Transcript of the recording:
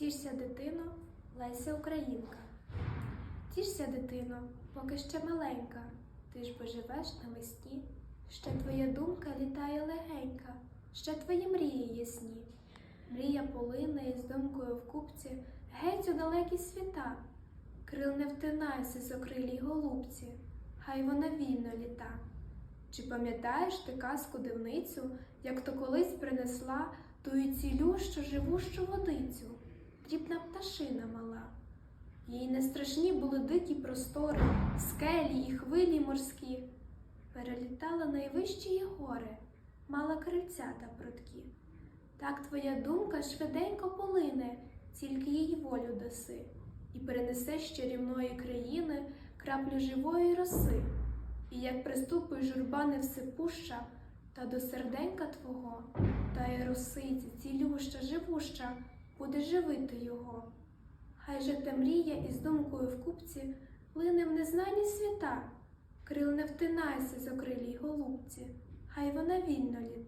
Тішся, дитино, Леся Українка. Тішся, дитино, поки ще маленька, ти ж поживеш навесні. Ще твоя думка літає легенька, ще твої мрії ясні. Мрія полине із думкою в купці, геть у далекі світа. Крил не втинайся сокрилій голубці, хай вона вільно літа. Чи пам'ятаєш ти казку дивницю, як то колись принесла тую цілю, що живущу водицю, дрібна пташина мала? Їй не страшні були дикі простори, скелі і хвилі морські. Перелітала найвищі гори, мала крильцята прудкі. Так твоя думка швиденько полине, тільки їй волю даси, і перенесе з чарівної країни краплю живої роси. І як приступиш журба не всепуща, та до серденька твого, та й росиця, цілюща, живуща, буде живити його. Хай же та мрія із думкою в купці лине в незнані світа, крил не втинайся з окрилій голубці, хай вона вільно літа.